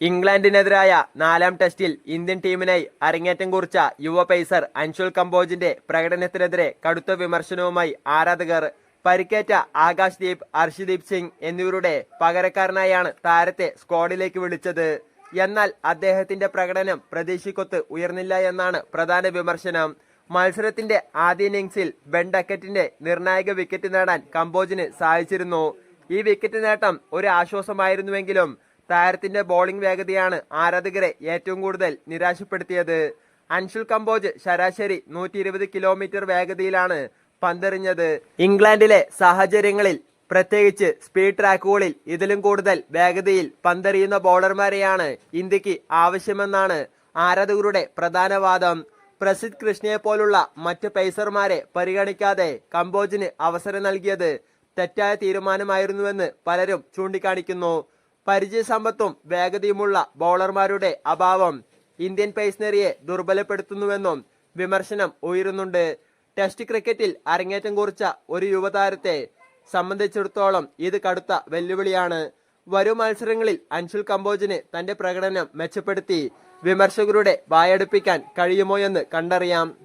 ഇംഗ്ലണ്ടിനെതിരായ നാലാം ടെസ്റ്റിൽ ഇന്ത്യൻ ടീമിനായി അരങ്ങേറ്റം കുറിച്ച യുവ പേസർ അൻഷുൽ കമ്പോജിന്റെ പ്രകടനത്തിനെതിരെ കടുത്ത വിമർശനവുമായി ആരാധകർ പരിക്കേറ്റ ആകാശ് ദീപ് അർഷദീപ് സിംഗ് എന്നിവരുടെ പകരക്കാരനായാണ് താരത്തെ സ്ക്വാഡിലേക്ക് വിളിച്ചത്. എന്നാൽ അദ്ദേഹത്തിന്റെ പ്രകടനം പ്രതീക്ഷയ്ക്കൊത്ത് ഉയർന്നില്ല എന്നാണ് പ്രധാന വിമർശനം. മത്സരത്തിന്റെ ആദ്യ ഇന്നിംഗ്സിൽ ബെൻ ഡക്കറ്റിന്റെ നിർണായക വിക്കറ്റ് നേടാൻ കമ്പോജിന് സാധിച്ചിരുന്നു. ഈ വിക്കറ്റ് നേട്ടം ഒരു ആശ്വാസമായിരുന്നുവെങ്കിലും താരത്തിന്റെ ബോളിംഗ് വേഗതയാണ് ആരാധകരെ ഏറ്റവും കൂടുതൽ നിരാശപ്പെടുത്തിയത്. അൻഷുൽ കമ്പോജ് ശരാശരി നൂറ്റി ഇരുപത് കിലോമീറ്റർ വേഗതയിലാണ് പന്തെറിഞ്ഞത്. ഇംഗ്ലണ്ടിലെ സാഹചര്യങ്ങളിൽ പ്രത്യേകിച്ച് സ്പീഡ് ട്രാക്കുകളിൽ ഇതിലും കൂടുതൽ വേഗതയിൽ പന്തെറിയുന്ന ബൗളർമാരെയാണ് ഇന്ത്യയ്ക്ക് ആവശ്യമെന്നാണ് ആരാധകരുടെ പ്രധാന വാദം. പ്രസിദ്ധ് കൃഷ്ണയെ പോലുള്ള മറ്റ് പേസർമാരെ പരിഗണിക്കാതെ കമ്പോജിന് അവസരം നൽകിയത് തെറ്റായ തീരുമാനമായിരുന്നുവെന്ന് പലരും ചൂണ്ടിക്കാണിക്കുന്നു. പരിചയസമ്പത്തും വേഗതയുമുള്ള ബൗളർമാരുടെ അഭാവം ഇന്ത്യൻ പേസ്നറിയെ ദുർബലപ്പെടുത്തുന്നുവെന്നും വിമർശനം ഉയരുന്നുണ്ട്. ടെസ്റ്റ് ക്രിക്കറ്റിൽ അരങ്ങേറ്റം കുറിച്ച ഒരു യുവതാരത്തെ സംബന്ധിച്ചിടത്തോളം ഇത് കടുത്ത വെല്ലുവിളിയാണ്. വരും മത്സരങ്ങളിൽ അൻഷുൽ കമ്പോജിന് തന്റെ പ്രകടനം മെച്ചപ്പെടുത്തി. വിമർശകരുടെ വായടുപ്പിക്കാൻ കഴിയുമോ എന്ന് കണ്ടറിയാം.